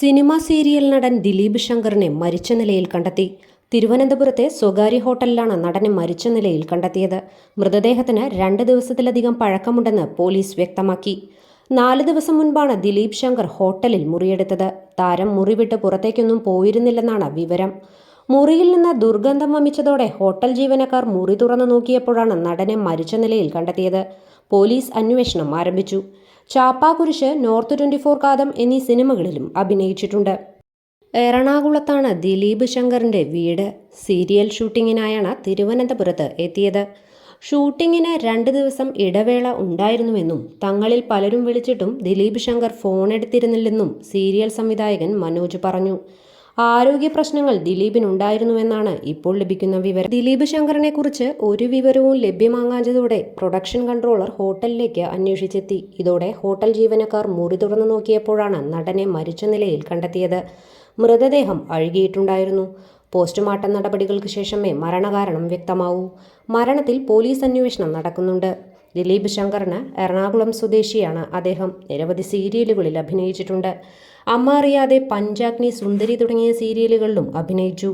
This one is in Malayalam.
സിനിമ സീരിയൽ നടൻ ദിലീപ് ശങ്കറിനെ മരിച്ച നിലയിൽ കണ്ടെത്തി. തിരുവനന്തപുരത്തെ സ്വകാര്യ ഹോട്ടലിലാണ് നടനെ മരിച്ച നിലയിൽ കണ്ടെത്തിയത്. മൃതദേഹത്തിന് രണ്ട് ദിവസത്തിലധികം പഴക്കമുണ്ടെന്ന് പോലീസ് വ്യക്തമാക്കി. നാല് ദിവസം മുൻപാണ് ദിലീപ് ശങ്കർ ഹോട്ടലിൽ മുറിയെടുത്തത്. താരം മുറിവിട്ട് പുറത്തേക്കൊന്നും പോയിരുന്നില്ലെന്നാണ് വിവരം. മുറിയിൽ നിന്ന് ദുർഗന്ധം വമിച്ചതോടെ ഹോട്ടൽ ജീവനക്കാർ മുറി തുറന്നു നോക്കിയപ്പോഴാണ് നടനെ മരിച്ച നിലയിൽ കണ്ടെത്തിയത്. പോലീസ് അന്വേഷണം ആരംഭിച്ചു. Chappakurishu north twenty four Kaatham എന്നീ സിനിമകളിലും അഭിനയിച്ചിട്ടുണ്ട്. എറണാകുളത്താണ് ദിലീപ് ശങ്കറിന്റെ വീട്. സീരിയൽ ഷൂട്ടിങ്ങിനായാണ് തിരുവനന്തപുരത്ത് എത്തിയത്. ഷൂട്ടിങ്ങിന് രണ്ട് ദിവസം ഇടവേള ഉണ്ടായിരുന്നുവെന്നും തങ്ങളിൽ പലരും വിളിച്ചിട്ടും ദിലീപ് ശങ്കർ ഫോണെടുത്തിരുന്നില്ലെന്നും സീരിയൽ സംവിധായകൻ മനോജ് പറഞ്ഞു. ആരോഗ്യ പ്രശ്നങ്ങൾ ദിലീപിനുണ്ടായിരുന്നുവെന്നാണ് ഇപ്പോൾ ലഭിക്കുന്ന വിവരം. ദിലീപ് ശങ്കറിനെ കുറിച്ച് ഒരു വിവരവും ലഭ്യമാകാഞ്ഞതോടെ പ്രൊഡക്ഷൻ കൺട്രോളർ ഹോട്ടലിലേക്ക് അന്വേഷിച്ചെത്തി. ഇതോടെ ഹോട്ടൽ ജീവനക്കാർ മുറി തുറന്നു നോക്കിയപ്പോഴാണ് നടനെ മരിച്ച നിലയിൽ കണ്ടെത്തിയത്. മൃതദേഹം അഴുകിയിട്ടുണ്ടായിരുന്നു. പോസ്റ്റ്മോർട്ടം നടപടികൾക്ക് ശേഷമേ മരണകാരണം വ്യക്തമാവൂ. മരണത്തിൽ പോലീസ് അന്വേഷണം നടക്കുന്നുണ്ട്. ദിലീപ് ശങ്കറിന് എറണാകുളം സ്വദേശിയാണ് അദ്ദേഹം നിരവധി സീരിയലുകളിൽ അഭിനയിച്ചിട്ടുണ്ട്. അമ്മ അറിയാതെ പഞ്ചാഗ്നി സുന്ദരി തുടങ്ങിയ സീരിയലുകളിലും അഭിനയിച്ചു.